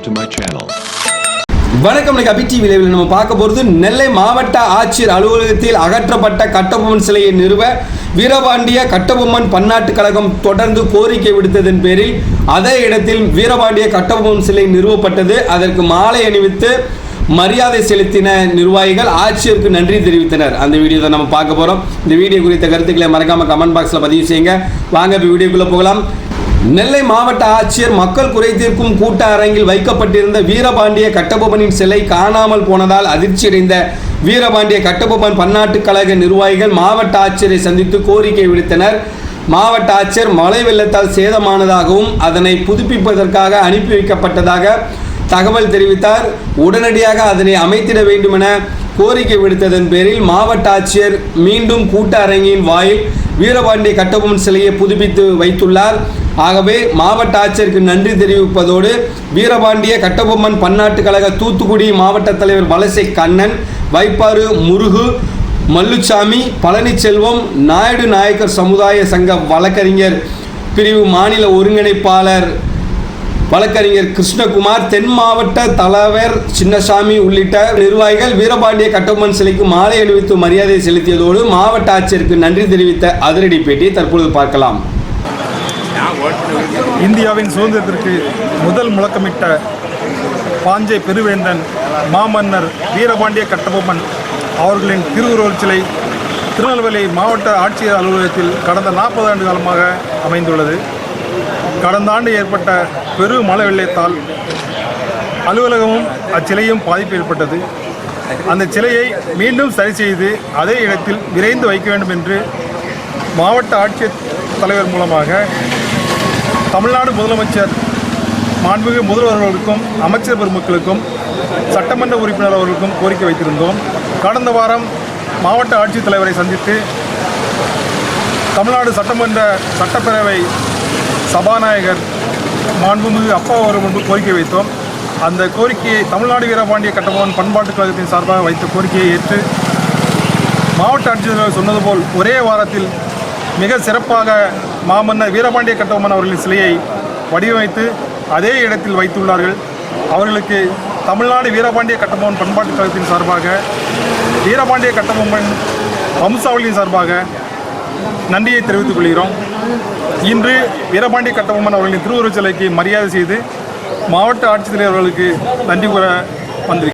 subscribe to my channel. வணக்கம் இன்னைக்கு அபி TV நம்ம பார்க்க போகிறது நெல்லை மாவட்ட ஆட்சியர் அலுவலகத்தில் அகற்றப்பட்ட கட்டபொம்மன் சிலையை நிறுவ வீரபாண்டிய கட்டபொம்மன் பன்னாட்டு கழகம் தொடர்ந்து கோரிக்கை விடுத்ததன் பேரில் அதே இடத்தில் வீரபாண்டிய கட்டபொம்மன் சிலை நிறுவப்பட்டது. அதற்கு மாலை அணிவித்து மரியாதை செலுத்தின நிர்வாகிகள் ஆட்சியருக்கு நன்றி தெரிவித்தனர். அந்த வீடியோ தான் நம்ம பார்க்க போகிறோம் இந்த வீடியோ குறித்த கருத்துக்களை மறக்காமல் கமெண்ட் பாக்ஸில் பதிவு செய்யுங்க. வாங்க இப்போ வீடியோக்குள்ளே போகலாம். நெல்லை மாவட்ட ஆட்சியர் மக்கள் குறை தீர்க்கும் கூட்ட அரங்கில் வைக்கப்பட்டிருந்த வீரபாண்டிய கட்டபொம்மனின் சிலை காணாமல் போனதால் அதிர்ச்சியடைந்த வீரபாண்டிய கட்டபொம்மன் பன்னாட்டுக் கழக நிர்வாகிகள் மாவட்ட ஆட்சியரை சந்தித்து கோரிக்கை விடுத்தனர். மாவட்ட ஆட்சியர் மழை வெள்ளத்தால் சேதமானதாகவும் அதனை புதுப்பிப்பதற்காக அனுப்பி வைக்கப்பட்டதாக தகவல் தெரிவித்தார். உடனடியாக அதனை அமைத்திட வேண்டுமென கோரிக்கை விடுத்ததன் பேரில் மாவட்ட ஆட்சியர் மீண்டும் கூட்ட அரங்கின் வாயில் வீரபாண்டிய கட்டபொம்மன் சிலையை புதுப்பித்து வைத்துள்ளார். ஆகவே மாவட்ட ஆட்சியருக்கு நன்றி தெரிவிப்பதோடு வீரபாண்டிய கட்டபொம்மன் பன்னாட்டு கழக தூத்துக்குடி மாவட்ட தலைவர் வலசை கண்ணன் வைப்பாறு முருகு மல்லுச்சாமி பழனிச்செல்வம் நாயுடு நாயக்கர் சமுதாய சங்க வழக்கறிஞர் பிரிவு மாநில ஒருங்கிணைப்பாளர் வழக்கறிஞர் கிருஷ்ணகுமார் தென் மாவட்ட தலைவர் சின்னசாமி உள்ளிட்ட நிர்வாகிகள் வீரபாண்டிய கட்டபொம்மன் சிலைக்கு மாலை அணிவித்து மரியாதை செலுத்தியதோடு மாவட்ட ஆட்சியருக்கு நன்றி தெரிவித்த அதிரடி பேட்டியை தற்பொழுது பார்க்கலாம். இந்தியாவின் சுதந்திரத்திற்கு முதல் முழக்கமிட்ட பாஞ்சை பெருவேந்தன் மாமன்னர் வீரபாண்டிய கட்டபொம்மன் அவர்களின் திருவுருவச் சிலை திருநெல்வேலி மாவட்ட ஆட்சியர் அலுவலகத்தில் கடந்த நாற்பது ஆண்டு காலமாக அமைந்துள்ளது. கடந்த ஆண்டு ஏற்பட்ட பெரு மழை வெள்ளத்தால் அலுவலகமும் அச்சிலையும் பாதிப்பு ஏற்பட்டது. அந்த சிலையை மீண்டும் சரி செய்து அதே இடத்தில் விரைந்து வைக்க வேண்டும் என்று மாவட்ட ஆட்சியர் தலைவர் மூலமாக தமிழ்நாடு முதலமைச்சர் மாண்புமிகு முதல்வர் அவர்களுக்கும் அமைச்சர் பெருமக்களுக்கும் சட்டமன்ற உறுப்பினர் அவர்களுக்கும் கோரிக்கை வைத்திருந்தோம். கடந்த வாரம் மாவட்ட ஆட்சித்தலைவரை சந்தித்து தமிழ்நாடு சட்டமன்ற சட்டப்பேரவை சபாநாயகர் மாண்புமிகு அப்பா அவர் முன்பு கோரிக்கை வைத்தோம். அந்த கோரிக்கையை தமிழ்நாடு வீரபாண்டிய கட்டபொம்மன் பண்பாட்டுக் கழகத்தின் சார்பாக வைத்த கோரிக்கையை ஏற்று மாவட்ட ஆட்சித்தலைவர் சொன்னது போல் ஒரே வாரத்தில் மிக சிறப்பாக மாமன்னர் வீரபாண்டிய கட்டபொம்மன் அவர்களின் சிலையை வடிவமைத்து அதே இடத்தில் வைத்துள்ளார்கள். அவர்களுக்கு தமிழ்நாடு வீரபாண்டிய கட்டபொம்மன் பண்பாட்டுக் கழகத்தின் சார்பாக வீரபாண்டிய கட்டபொம்மன் வம்சாவளியின் சார்பாக நன்றியை தெரிவித்துக் கொள்கிறோம். இன்று வீரபாண்டிய கட்டபொம்மன் அவர்களின் திருவுருவச் சிலைக்கு மரியாதை செய்து மாவட்ட ஆட்சித்தலைவர்களுக்கு நன்றி கூற வந்திருக்கிறேன்